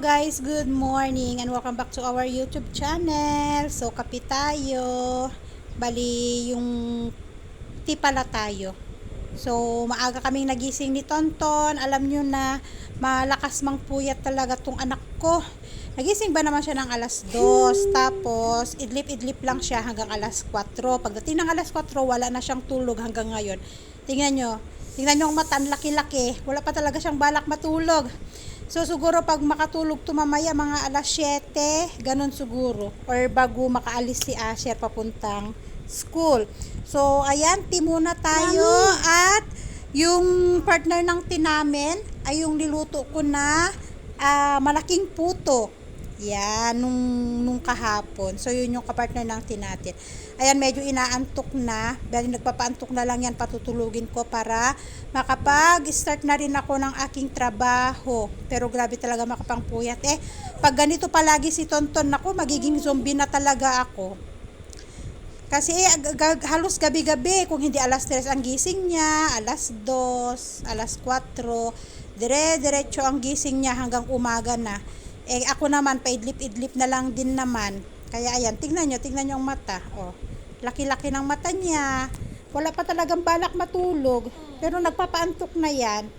guys, good morning and welcome back to our YouTube channel. So kape tayo. Bali yung tea pala tayo. So maaga kaming nagising ni Tonton. Alam nyo na malakas mang puyat talaga tong anak ko. Nagising ba naman siya ng alas 2, tapos idlip-idlip lang siya hanggang alas 4. Pagdating ng alas 4, wala na siyang tulog hanggang ngayon. Tingnan nyo, tingnan nyo ang mata, laki-laki. Wala pa talaga siyang balak matulog. So siguro pag makatulog to mamaya mga alas 7, ganun siguro. Or bago makaalis si Asher papuntang school. So ayan, tea muna tayo at yung partner ng tinamin ay yung niluto ko na ah, malaking puto. Yan, nung, nung kahapon. So, yun yung kapartner ng tinatin. Ayan, medyo inaantok na. Dahil nagpapaantok na lang yan, patutulugin ko para makapag-start na rin ako ng aking trabaho. Pero grabe talaga makapangpuyat. Eh, pag ganito palagi si Tonton, ako magiging zombie na talaga ako. Kasi eh, ag- halos gabi-gabi, kung hindi alas 3 ang gising niya, alas 2, alas 4, dire-diretso ang gising niya hanggang umaga na. Eh ako naman, paidlip-idlip na lang din naman. Kaya ayan, tingnan nyo, tingnan nyo ang mata. Oh, laki-laki ng mata niya. Wala pa talagang balak matulog. Pero nagpapaantok na yan.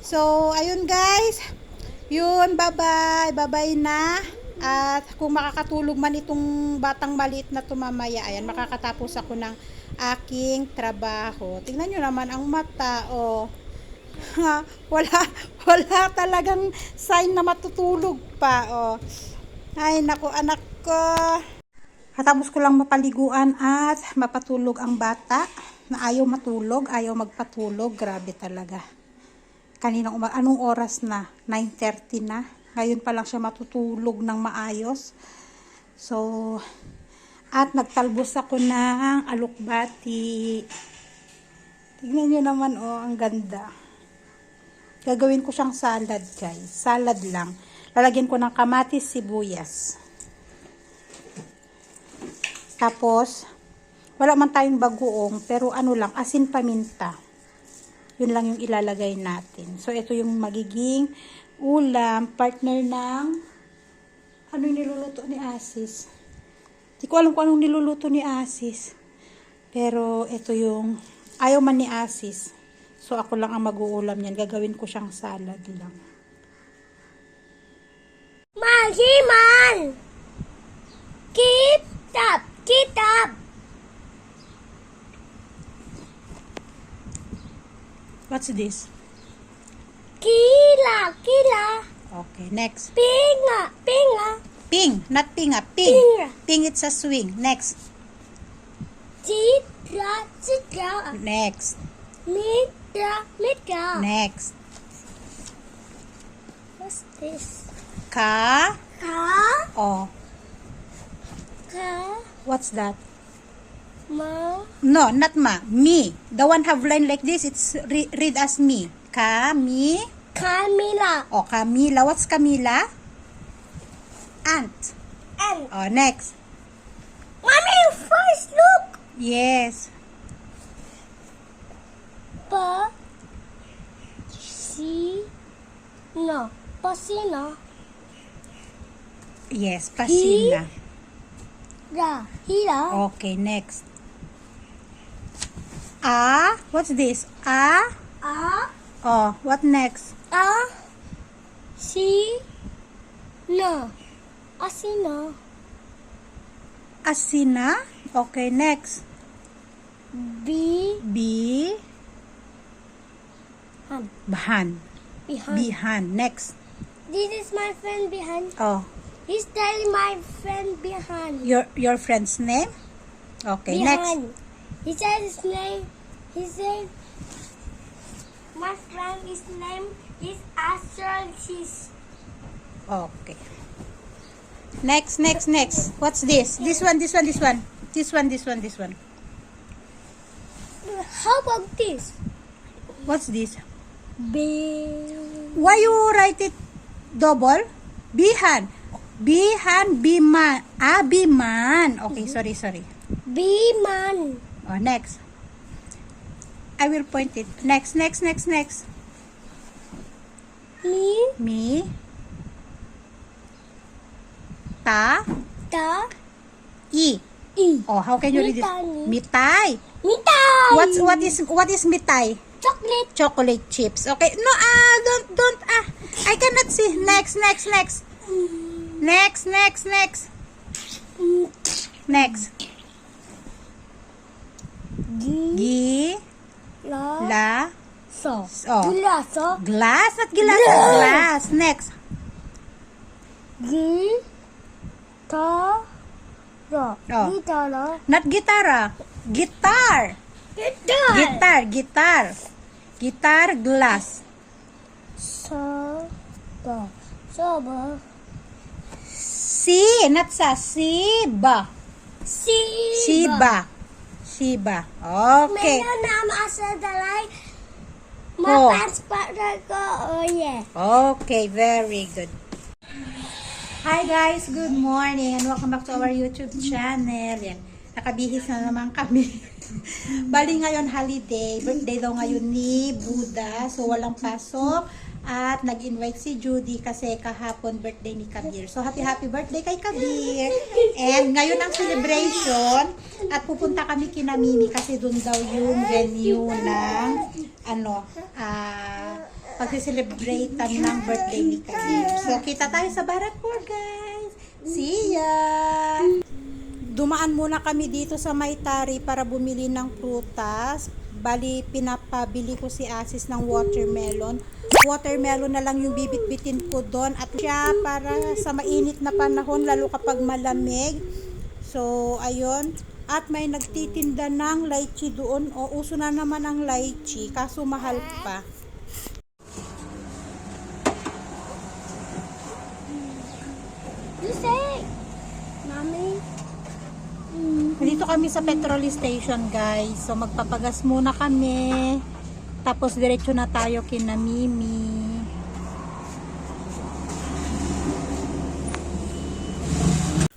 So, ayun guys. Yun, bye-bye. Bye-bye na. At kung makakatulog man itong batang maliit na tumamaya, ayan, makakatapos ako ng aking trabaho. Tingnan nyo naman ang mata, oh. Ha, wala, wala talagang sign na matutulog pa, oh. Ay, naku, anak ko. Katapos ko lang mapaliguan at mapatulog ang bata na ayaw matulog, ayaw magpatulog. Grabe talaga. Kaninang umaga, anong oras na? 9.30 na. Ngayon pa lang siya matutulog ng maayos. So, at nagtalbos ako ng alukbati. Tignan nyo naman, oh, ang ganda. Gagawin ko siyang salad, guys. Salad lang. Lalagyan ko ng kamatis, sibuyas. Tapos, wala man tayong bagoong, pero ano lang, asin paminta. Yun lang yung ilalagay natin. So, ito yung magiging ulam, partner ng, ano yung niluluto ni Asis. Di ko alam kung anong niluluto ni Asis. Pero, ito yung, ayaw man ni Asis. So, ako lang ang mag-uulam niyan. Gagawin ko siyang salad lang. Magiman! Kitab! Kitab! What's this? Kila! Kila! Okay, next. Pinga! Pinga! Ping, not pinga, ping. Pinga. Ping, it's a swing. Next. Citra! Citra! Next. Mitra! Mitra! Next. What's this? Ka. Ka? Oh, Ka? what's that? Ma? No, not ma. Me. The one have line like this, it's re- read as me. Ka, me. Camila! Oh, Camila. What's Camila? Aunt. And Oh, next. Mommy, first look! Yes. Pa? Si? No. Pasina? Yes, Pasina. Da. Hila? Okay, next. Ah, what's this? Ah. A? Oh, what next? A? Si? Na? Asina? Asina. Okay, next. B? B. Han. Bahan. Behind. Bihan. Next. This is my friend behind. Oh, He's telling my friend behind. your your friend's name? Okay, next. behind. He said his name. He said my friend his name is Astral Cheese. Okay. Next, next, next. What's this? This one, this one, this one. This one, this one, this one. How about this? What's this? B. Why you write it double? Bihan. Bihan, biman. Ah, biman. Okay, sorry, sorry. B man. Oh, next. I will point it. Next, next, next, next. Me. Me. Ta, Ta. i. I. Oh, how can you read? Mitay. Mitay. Mitay. What's what is what is mitay? Chocolate. Chocolate chips. Okay. No, ah, don't don't ah. I cannot see. Next, next, next. Next, next, next. Next. Gi. La. la, So. Oh. Gulaso. glass at glass. Glass. Glass. Next. Gi. Ta. Ra. Oh. Gitara. Not gitara. Guitar. Guitar. Guitar, guitar. Guitar, glass. Sa. Ba. Saba. Si, not sa. Siba. Si. Shiba. Shiba. Okay. Meron na masa dalay. Oh. Mapans para ko. Oh, yeah. Okay, very good. Hi guys, good morning and welcome back to our YouTube channel. Yan, nakabihis na naman kami. Bali ngayon holiday, birthday daw ngayon ni Buddha, so walang pasok. At nag-invite si Judy kasi kahapon birthday ni Kabir. So happy happy birthday kay Kabir. And ngayon ang celebration at pupunta kami kina Mimi kasi doon daw yung venue ng ano, ah pagsiselebratean ng birthday ni Kabir. So, kita tayo sa Baratpur, guys. See ya! Dumaan muna kami dito sa Maitari para bumili ng prutas. Bali, pinapabili ko si Asis ng watermelon. Watermelon na lang yung bibit-bitin ko doon. At siya para sa mainit na panahon, lalo kapag malamig. So, ayun. At may nagtitinda ng lychee doon. O, uso na naman ang lychee, kaso mahal pa. You say. Mommy. Dito kami sa petrol station, guys. So, magpapagas muna kami. Tapos, diretso na tayo kina Mimi.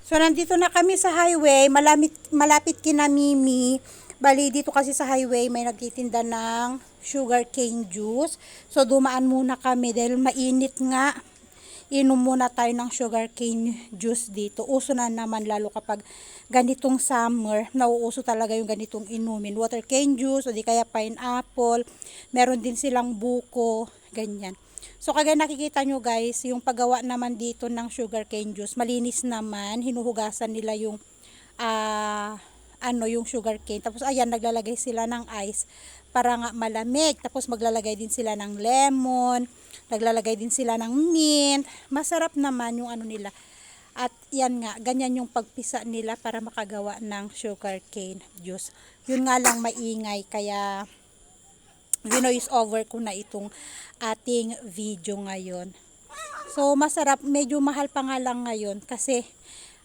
So, nandito na kami sa highway. Malapit, malapit kina Mimi. Bali, dito kasi sa highway, may nagtitinda ng sugar cane juice. So, dumaan muna kami dahil mainit nga inom muna tayo ng sugar cane juice dito. Uso na naman lalo kapag ganitong summer, nauuso talaga yung ganitong inumin. Water cane juice o di kaya pineapple. Meron din silang buko, ganyan. So kagaya nakikita nyo guys, yung paggawa naman dito ng sugar cane juice, malinis naman. Hinuhugasan nila yung ah ano yung sugar cane. Tapos ayan, naglalagay sila ng ice para nga malamig. Tapos maglalagay din sila ng lemon. Naglalagay din sila ng mint. Masarap naman yung ano nila. At yan nga, ganyan yung pagpisa nila para makagawa ng sugar cane juice. Yun nga lang maingay, kaya vinoise over ko na itong ating video ngayon. So, masarap. Medyo mahal pa nga lang ngayon kasi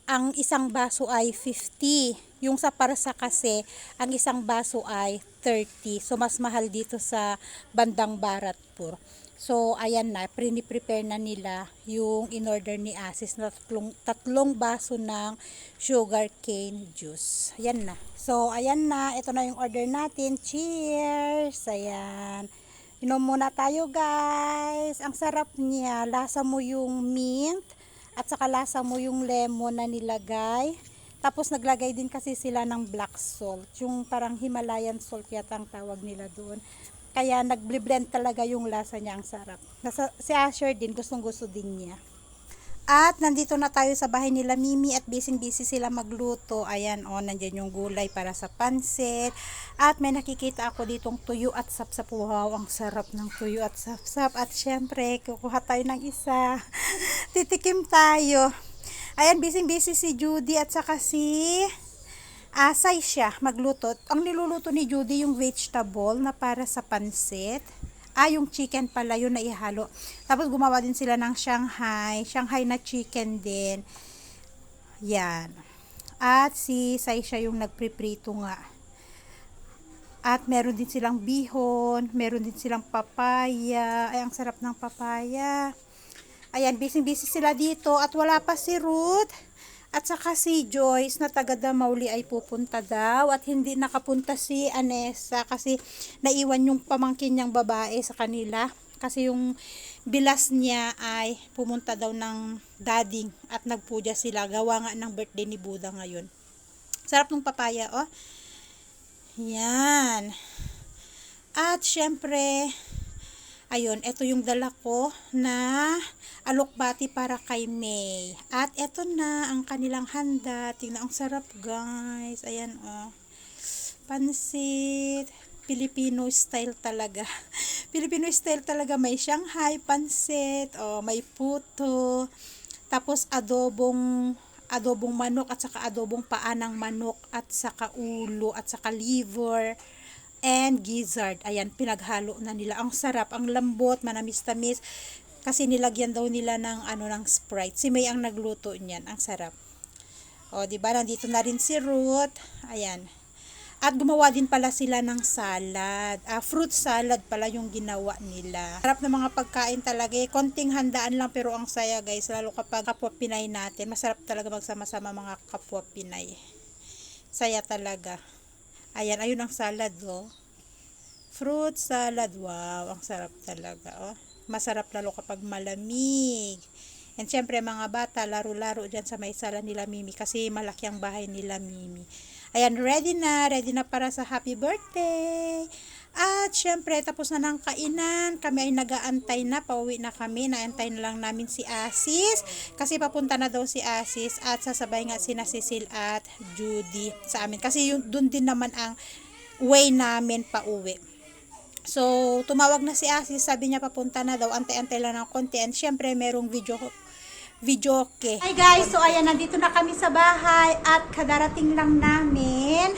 ang isang baso ay 50. Yung sa parsa kasi, ang isang baso ay 30. So, mas mahal dito sa bandang Baratpur. So, ayan na, prepare na nila yung in-order ni Asis na tatlong, tatlong baso ng sugar cane juice. Ayan na. So, ayan na. Ito na yung order natin. Cheers! Ayan. Inom muna tayo guys. Ang sarap niya. Lasa mo yung mint at saka lasa mo yung lemon na nilagay. Tapos naglagay din kasi sila ng black salt. Yung parang Himalayan salt yata ang tawag nila doon. Kaya nag-blend talaga yung lasa niya. Ang sarap. Nasa, si Asher din, gustong gusto din niya. At nandito na tayo sa bahay nila Mimi at busy-busy sila magluto. Ayan, oh, nandyan yung gulay para sa pansit. At may nakikita ako ditong tuyo at sapsap. Wow, ang sarap ng tuyo at sapsap. At syempre, kukuha tayo ng isa. Titikim tayo. Ayan, busy-busy si Judy at saka si asay siya magluto. Ang niluluto ni Judy yung vegetable na para sa pansit. Ah, yung chicken pala yun na ihalo. Tapos gumawa din sila ng Shanghai. Shanghai na chicken din. Yan. At si Sai siya yung nagpriprito nga. At meron din silang bihon. Meron din silang papaya. Ay, ang sarap ng papaya. Ayan, busy-busy sila dito. At wala pa si Ruth. At saka si Joyce na taga Damauli ay pupunta daw at hindi nakapunta si Anessa kasi naiwan yung pamangkin niyang babae sa kanila. kasi yung bilas niya ay pumunta daw ng dading at nagpuja sila. Gawa nga ng birthday ni Buddha ngayon. Sarap ng papaya, oh. Yan. At syempre, ayun, ito yung dala ko na alokbati para kay May. At ito na ang kanilang handa. Tingnan, ang sarap guys. Ayan, oh. Pansit. Filipino style talaga. Filipino style talaga. May Shanghai pansit. Oh, may puto. Tapos adobong adobong manok at saka adobong paa ng manok at saka ulo at saka liver and gizzard. Ayan, pinaghalo na nila. Ang sarap, ang lambot, manamis-tamis. Kasi nilagyan daw nila ng ano ng Sprite. Si May ang nagluto niyan. Ang sarap. O, di ba? Nandito na rin si Ruth. Ayan. At gumawa din pala sila ng salad. Ah, fruit salad pala yung ginawa nila. Sarap ng mga pagkain talaga. Eh. Konting handaan lang pero ang saya guys. Lalo kapag kapwa Pinay natin. Masarap talaga magsama-sama mga kapwa Pinay. Saya talaga. Ayan, ayun ang salad oh. Fruit salad. Wow, ang sarap talaga oh. Masarap lalo kapag malamig. And syempre mga bata, laro-laro dyan sa may sala nila Mimi kasi malaki ang bahay nila Mimi. Ayan, ready na. Ready na para sa happy birthday. At syempre, tapos na ng kainan. Kami ay nagaantay na. Pauwi na kami. Naantay na lang namin si Asis. Kasi papunta na daw si Asis. At sasabay nga si Cecil at Judy sa amin. Kasi yun, dun din naman ang way namin pauwi. So, tumawag na si Asis. Sabi niya papunta na daw. Antay-antay lang ng konti. And syempre, merong video video okay. Hi guys, so ayan, nandito na kami sa bahay at kadarating lang namin.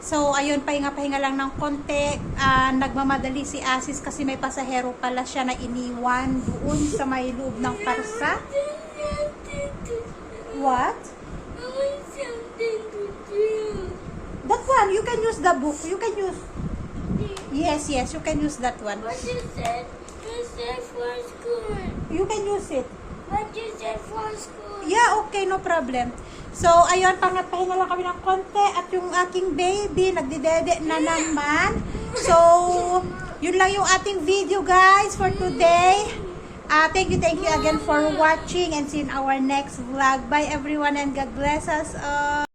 So, ayun, pahinga-pahinga lang ng konti. Ah, nagmamadali si Asis kasi may pasahero pala siya na iniwan doon sa may loob ng parsa. What? I want something to do. That one, you can use the book. You can use... Yes, yes, you can use that one. What you said? You said for school. You can use it. What you said for school? Yeah, okay, no problem. So, ayun, pangapahinga lang kami ng konti at yung aking baby, nagdidede na naman. So, yun lang yung ating video, guys, for today. Uh, thank you, thank you again for watching and see in our next vlog. Bye, everyone, and God bless us all.